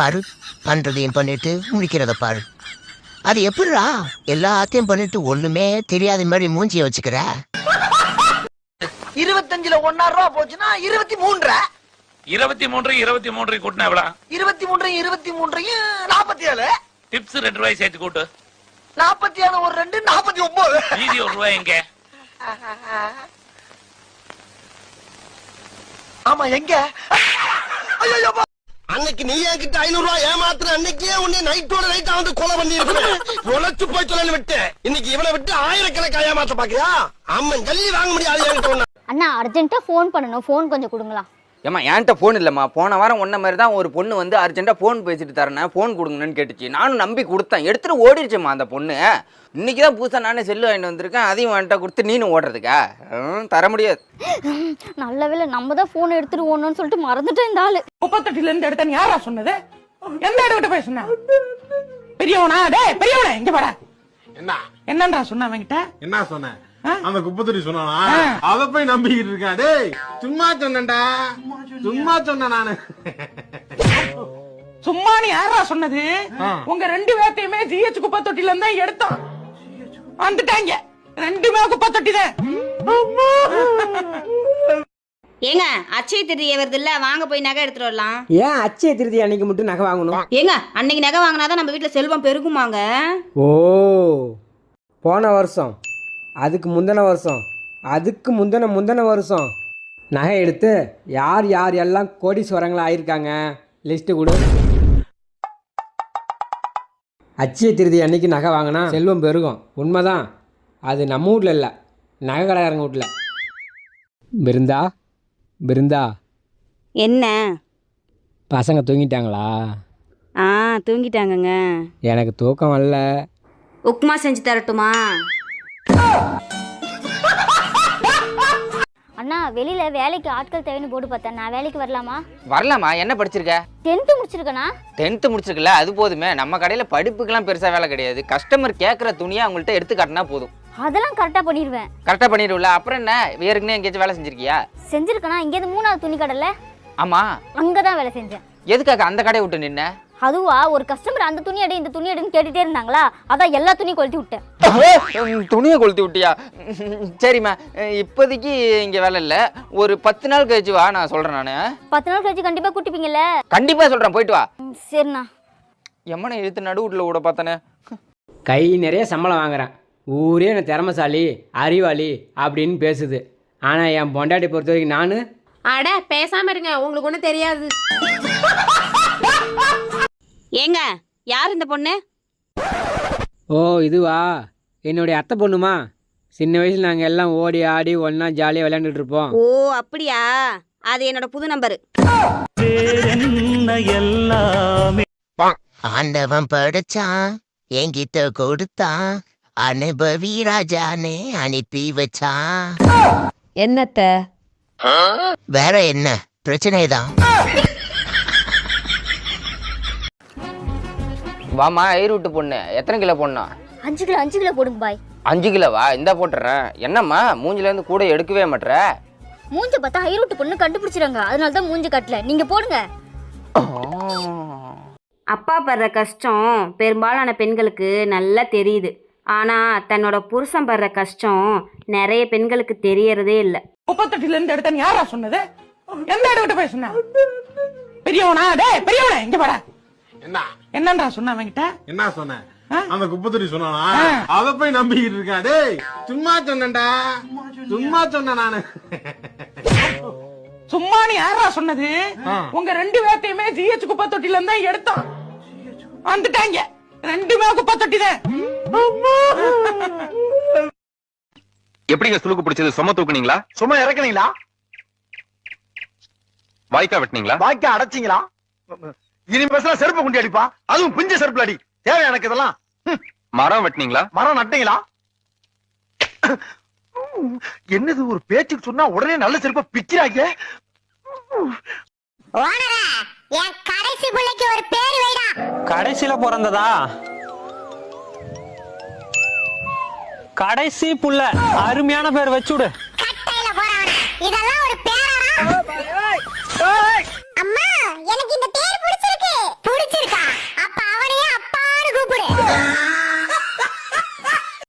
பாரு பண்றதையும் பண்ணிட்டு முடிக்கிறத பாரு. அது எப்படிடா எல்லாத்தையும் பண்ணிட்டு ஒண்ணுமே தெரியாத மாதிரி மூஞ்சிய வச்சுக்கிற? இருபத்தஞ்சுல ஒன்னா ரூபா போச்சுன்னா இருபத்தி மூன்றரை இருபத்தி மூன்று இருபத்தி மூன்று கூட்டினா எவ்வளவு இருபத்தி மூன்றையும் இருபத்தி மூன்றையும் நாற்பத்தி ஏழு. டிப்ஸ் ரெண்டு ரூபாய் சேர்த்து கூட்டு. நாற்பத்தி ஏழு ஒரு ரெண்டு நாற்பத்தி ஒன்பது மீதி ஒரு ரூபாய் எங்க? ஆமா எங்க? ஐயோ அன்னைக்கு நீ என்கிட்ட ஐநூறு ரூபாய் ஏமாத்துற அன்னைக்கே உன்னை நைட்டோட நைட்டா வந்து கொலை பண்ணி உழைச்சு போய் சொல்லு விட்டு இன்னைக்கு இவனை விட்டு ஆயிரக்கணக்கா ஏமாத்த பாக்குறியா? அம்மன் ஜல்லி வாங்க முடியாது என்கிட்ட அண்ணா அர்ஜென்ட்டா ஃபோன் பண்ணணும். ஃபோன் கொஞ்சம் கொடுங்களா? ஏம்மா என்கிட்ட ஃபோன் இல்லைம்மா. போன வாரம் ஒன்ன மாதிரி தான் ஒரு பொண்ணு வந்து அர்ஜென்ட்டாக ஃபோன் பேசிட்டு தரேன் ஃபோன் கொடுங்கன்னு கேட்டுச்சு. நானும் நம்பி கொடுத்தேன். எடுத்துட்டு ஓடிடுச்சும்மா அந்த பொண்ணு. இன்னைக்கு தான் புதுசாக நானே செல்லு வாங்கிட்டு வந்திருக்கேன். அதையும் என்கிட்ட கொடுத்து நீனும் ஓடுறதுக்கா? தர முடியாது. நல்ல வேளை நம்ம தான் ஃபோன் எடுத்துட்டு ஓடணும்னு சொல்லிட்டு மறந்துட்டேன் இந்த ஆளு. முப்பத்தெட்டுல இருந்து எடுத்தேன் யாரா சொன்னது? எந்த இடம் விட்டு போய் சொன்ன? பெரியவனா? டேய் பெரியவனே? இங்க பாடா என்ன? என்னன்றா சொன்ன அவன்கிட்ட? என்ன சொன்ன? அந்த குப்பத்தொட்டி சொன்னானா? அத போய் நம்பிக்கிட்டு இருக்கேன் டேய் சும்மா சொன்னேன்டா. சும்மா சொன்னேன் நானு. சும்மா நீ யாரா சொன்னது? உங்க ரெண்டு பேர்த்தையுமே ஜிஹெச் குப்பை தொட்டில இருந்தா எடுத்தோம் வந்துட்டாங்க. ரெண்டுமே குப்பை தொட்டி தான் ஏங்க அச்சய திருதியை வருது இல்ல? வாங்க போய் நகை எடுத்துட்டு வரலாம். ஏன் அச்சய திருதி அன்னைக்கு மட்டும் நகை வாங்கணும்? ஏங்க அன்னைக்கு நகை வாங்கினாதான் நம்ம வீட்டுல செல்வம் பெருகுமாங்க. ஓ போன வருஷம். அதுக்கு முந்தின வருஷம். அதுக்கு முந்தின முந்தின வருஷம். நகை எடுத்து யார் யார் எல்லாம் கோடீஸ்வரங்களா ஆயிருக்காங்க? லிஸ்ட்டு கொடு. அச்சய திருதி அன்னைக்கு நகை வாங்கினா செல்வம் பெருகும். உண்மைதான். அது நம்ம வீட்டில் இல்லை. நகை கடைக்காரங்க வீட்டில் பிருந்தா பிருந்தா என்ன? பசங்க தூங்கிட்டாங்களா? ஆ தூங்கிட்டாங்கங்க. எனக்கு தூக்கம் வரல. உப்புமா செஞ்சு தரட்டுமா? அண்ணா வெளியில வேலைக்கு ஆட்கள் தேவைன்னு போர்டு பார்த்தேன். நான் வேலைக்கு வரலாமா? வரலாமா? என்ன படிச்சிருக்க? டென்த்து முடிச்சிருக்கேண்ணா டென்த்து முடிச்சிருக்கல அது போதுமே. நம்ம கடையில் படிப்புக்கெல்லாம் பெருசாக வேலை கிடையாது. கஸ்டமர் கேட்குற துணியை அவங்கள்ட்ட எடுத்து காட்டினா போதும். அதெல்லாம் கரெக்டாக பண்ணிடுவேன் கரெக்டாக பண்ணிடுவில்ல அப்புறம் என்ன? ஏற்கனவே எங்கேயாச்சும் வேலை செஞ்சிருக்கியா? செஞ்சிருக்கேண்ணா இங்கேருந்து மூணாவது துணி கடையில்? ஆமாம் அங்கே தான் வேலை செஞ்சேன். எதுக்காக அந்த கடையை விட்டு நின்ன? அதுவா ஒரு கஸ்டமர் அந்த துணி எடு இந்த துணி எடுன்னு கேட்டுட்டே இருந்தாங்களா? அதான் எல்லா துணியும் கொளுத்தி விட்டேன். துணியை கொளுத்தி விட்டியா? சரிம்மா இப்போதைக்கு இங்கே வேலை இல்லை. ஒரு பத்து நாள் கழிச்சு வா நான் சொல்கிறேன் நான். பத்து நாள் கழிச்சு கண்டிப்பாக கூட்டிப்பீங்கல்ல? கண்டிப்பாக சொல்கிறேன் போயிட்டு வா. சரிண்ணா. எம்மனை இழுத்து நடுவுட்டில் கூட பார்த்தனே. கை நிறைய சம்பளம் வாங்குறேன். ஊரே என்ன திறமசாலி அறிவாளி அப்படின்னு பேசுது. ஆனால் என் பொண்டாட்டி பொறுத்த வரைக்கும் நான் அட பேசாம இருங்க. உங்களுக்கு ஒண்ணும் தெரியாது. ஏங்க யார் இந்த பொண்ணு? ஓ இதுவா? என்னுடைய அத்தை பொண்ணுமா? சின்ன வயசில் நாங்கள் எல்லாம் ஓடி ஆடி ஒன்றா ஜாலியாக விளையாண்டுட்டு இருப்போம். ஓ அப்படியா? அது என்னோட புது நம்பரு. ஆண்டவன் படைச்சான் என்கிட்ட கொடுத்தான் அனுபவி ராஜானே அனுப்பி வச்சான். என்னத்த? வேற என்ன? பிரச்சனை தான் வாமா ஐரு விட்டு பொண்ணு. எத்தனை கிலோ பொண்ணா? அஞ்சு கிலோ அஞ்சு கிலோ போடுங்க பாய். அஞ்சு கிலோவா? இந்தா போட்டுறேன். என்னம்மா மூஞ்சிலேருந்து கூட எடுக்கவே மாட்ற? மூஞ்ச பார்த்தா ஐரோட்டு பொண்ணு கண்டுபிடிச்சிருங்க அதனால தான் மூஞ்சி கட்டல. நீங்க போடுங்க. அப்பா படுற கஷ்டம் பெரும்பாலான பெண்களுக்கு நல்லா தெரியுது. ஆனா தன்னோட புருஷன் படுற கஷ்டம் நிறைய பெண்களுக்கு தெரியறதே இல்லை. முப்பத்தெட்டுல இருந்து எடுத்தேன் யாரா சொன்னது? எந்த இடம் விட்டு போய் சொன்ன? பெரியவனா? டேய் பெரியவனே இங்க பாடா என்ன? என்னன்றா சொன்ன அவன்கிட்ட? என்ன சொன்ன? அந்த குப்பத்தொட்டி சொன்னானா? அத போய் நம்பிக்கிட்டு இருக்கேன் டேய் சும்மா சொன்னேன்டா. சும்மா சொன்னேன் நானு. சும்மா நீ யாரா சொன்னது? உங்க ரெண்டு பேர்த்தையுமே ஜிஹெச் குப்பை தொட்டில இருந்தா எடுத்தோம் வந்துட்டாங்க. ரெண்டுமே குப்பை தொட்டி தான் எப்படிங்க சுளுக்கு பிடிச்சது? சும தூக்குனீங்களா? சும்மா இறக்குனீங்களா? வாய்க்கா வெட்டினீங்களா? வாய்க்க அடைச்சிங்களா? இனி பேசுனா செருப்பு குண்டி அடிப்பா. அதுவும் பிஞ்ச செருப்புல அடி. தேவை எனக்கு இதெல்லாம். மரம் வெட்டினீங்களா? மரம் நட்டீங்களா? என்னது ஒரு பேச்சுக்கு சொன்னா உடனே நல்ல செருப்ப பிக்கிறாங்க என் கடைசி பிள்ளைக்கு ஒரு பேர் வைடா. கடைசியில பிறந்ததா? கடைசி புள்ள அருமையான பேர் வச்சுடு இதெல்லாம்